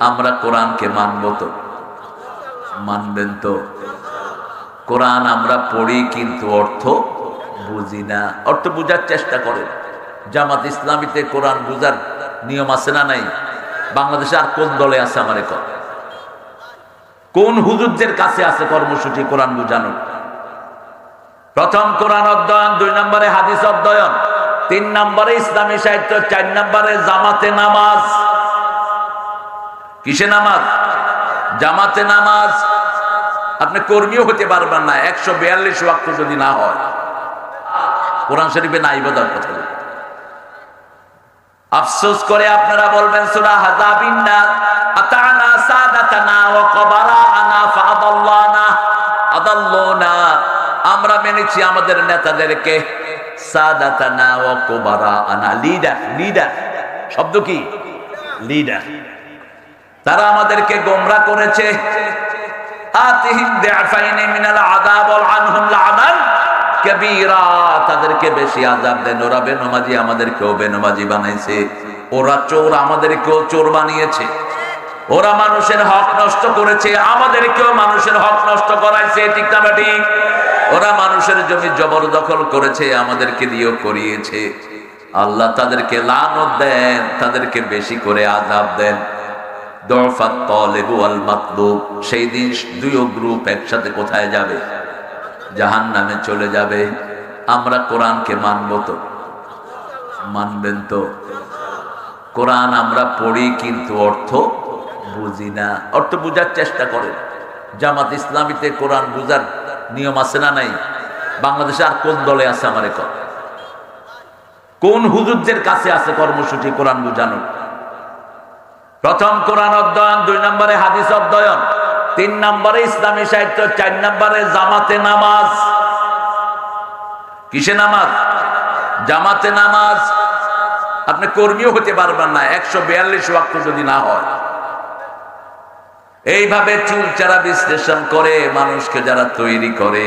আমরা কোরআনকে মানব তো? মানবেন তো? কোরআন আমরা পড়ি কিন্তু অর্থ বুঝি না। অর্থ বুঝার চেষ্টা করেন। জামাত ইসলামীতে কোরআন বুঝার নিয়ম আছে না নাই? বাংলাদেশে আর কোন দলে আছে আমার এখন কোন হুজুরদের কাছে আছে কর্মসূচি কোরআন বুঝানো প্রথম কোরআন অধ্যয়ন, দুই নম্বরে হাদিস অধ্যয়ন, তিন নম্বরে ইসলামী সাহিত্য, চার নম্বরে জামাতে নামাজ। কিসে নামাজ? জামাতে নামাজ। আপনি কর্মীও হতে পারবেন না, একশো বিয়াল্লিশ ওয়াক্ত যদি না হয়। কোরআন শরীফে নাই বোধার কথা আফসোস করে আপনারা বলবেন, সুরা হাজাবিন্না আতানা সাদাতানা ফাদাল্লানা আমরা মেনেছি আমাদের নেতাদেরকে সাদাতানা ওয়া কবারানা। Leader leader. শব্দ কি? লিডার। তারা আমাদেরকে গোমরা করেছে। বেশি আযাব দেন। ওরা বেনমাজি আমাদেরকেও বেনমাজি বানাইছে। ওরা চোর চোর বানিয়েছে। ওরা মানুষের হক নষ্ট করেছে। মানুষের হক নষ্ট করাইছে। ওরা মানুষের জমি করেছে, আমাদেরকে দিয়েও করিয়েছে। আল্লাহ তাদেরকে লানত দেন, তাদেরকে বেশি করে আযাব দেন। সেই দিন দুই গ্রুপ একসাথে কোথায় যাবে? জাহান নামে চলে যাবে। আমরা কোরআনকে মানব তো। মানবেন তো। কোরআন আমরা পড়ি কিন্তু অর্থ বুঝি না। অর্থ বুঝার চেষ্টা করেন। জামাত ইসলামীতে কোরআন বুঝার নিয়ম আছে না নাই? বাংলাদেশে আর কোন দলে আছে আমার এখন? কোন হুজুরদের কাছে আছে কর্মসূচি কোরআন বুঝানোর? প্রথম কোরআন অধ্যয়ন, দুই নম্বরে হাদিস অধ্যয়ন, তিন নম্বরে ইসলামী সাহিত্য, চার নম্বরে জামাতে নামাজ। কিসে নামাজ? জামাতে নামাজ। আপনি কর্মীও হতে পারবেন না, একশো বিয়াল্লিশ ওয়াক্ত যদি না হয়। এইভাবে চুলচারা বিশ্লেষণ করে মানুষকে যারা তৈরি করে,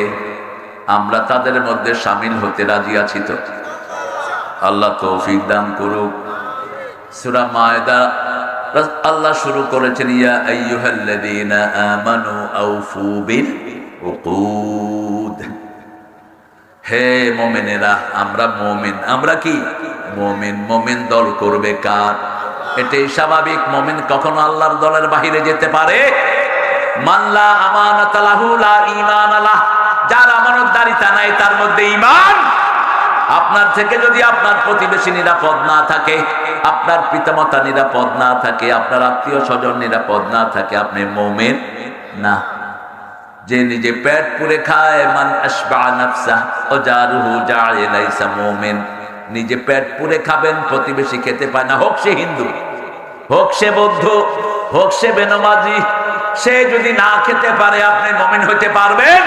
আমরা তাদের মধ্যে সামিল হতে রাজি আছি তো। আল্লাহ তৌফিক দান করুক। সুরা মায়দা আল্লাহ শুরু করেছেন এটাই স্বাভাবিক, মোমিন কখনো আল্লাহর দলের যেতে পারে। নাই, তার মধ্যে ঈমান আপনার থেকে যদি আপনার প্রতিবেশী নিরাপদ না থাকে, আপনার পিতামাতা নিরাপদ না থাকে, আপনার আত্মীয় স্বজন নিরাপদ না থাকে, আপনি মোমেন না। যে নিজে পেট পুরে খায় নিজে পেট পুরে খাবেন, প্রতিবেশী খেতে পায় না। হোক সে হিন্দু, হোক সে বৌদ্ধ, হোক সে বেনমাজি, সে যদি না খেতে পারে, আপনি মমিন হইতে পারবেন?